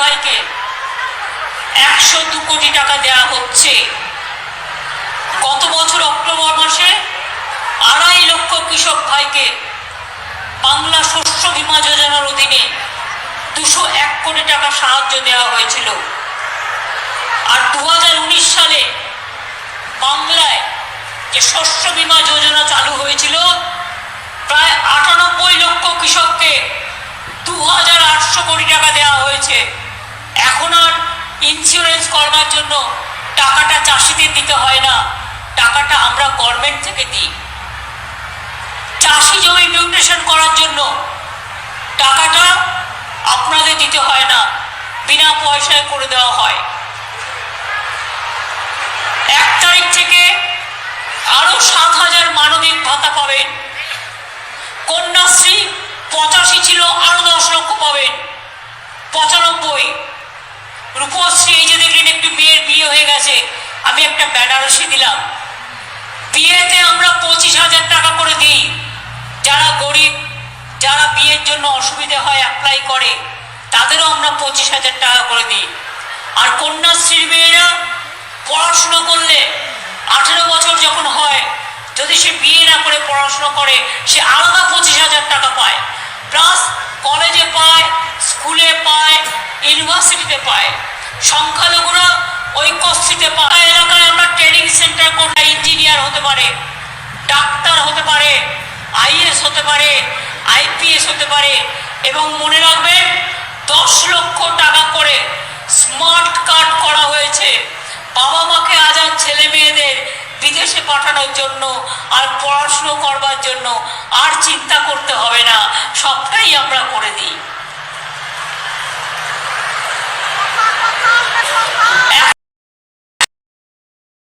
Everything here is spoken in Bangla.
ভাইকে একশো দু কোটি টাকা দেওয়া হচ্ছে। গত বছর অক্টোবর মাসে আড়াই লক্ষ কৃষক ভাইকে বাংলা শস্য বীমা যোজনার অধীনে দুশো এক কোটি টাকা সাহায্য দেওয়া হয়েছিল। আর দু হাজার উনিশ সালে বাংলায় যে শস্য বীমা যোজনা চালু হয়েছিল প্রায় আটানব্বই লক্ষ কৃষককে দু হাজার আটশো কোটি টাকা দেওয়া হয়েছে এখন আর ইন্স্যুরেন্স করবার জন্য টাকাটা চাষিদের দিতে হয় না। টাকাটা আমরা গভর্নমেন্ট থেকে দিই। চাষি জমি মিউটেশন করার জন্য টাকাটা আপনাদের দিতে হয় না, বিনা পয়সায় করে দেওয়া হয়। এক তারিখ থেকে আরও সাত হাজার মানবিক ভাতা পাবেন কন্যাশ্রী পঁচাশি ছিল আরও দশ লক্ষ পাবেন পঁচানব্বই রূপশ্রী এই যে দেখলেন একটু মেয়ের বিয়ে হয়ে গেছে। আমি একটা বেনারসি দিলাম। বিয়েতে আমরা পঁচিশ হাজার টাকা করে দিই। যারা গরিব, যারা বিয়ের জন্য অসুবিধে হয় অ্যাপ্লাই করে, তাদেরও আমরা পঁচিশ হাজার টাকা করে দিই। আর কন্যাশ্রীর মেয়েরা পড়াশুনো করলে আঠেরো বছর যখন হয়, যদি সে বিয়ে না করে পড়াশুনো করে, সে আলাদা সংখ্যালঘুরা ঐক্যশ্রীতে পায় এলাকায় আমরা ট্রেনিং সেন্টার কোনটা ইঞ্জিনিয়ার হতে পারে, ডাক্তার হতে পারে আইএস হতে পারে আইপিএস হতে পারে, এবং মনে রাখবেন দশ লক্ষ টাকা করে স্মার্ট কার্ড করা হয়েছে। বাবা মাকে আজাদ ছেলে মেয়েদের বিদেশে পাঠানোর জন্য আর পড়াশুনো করবার জন্য আর চিন্তা করতে হবে না, সবটাই আমরা করে দিই।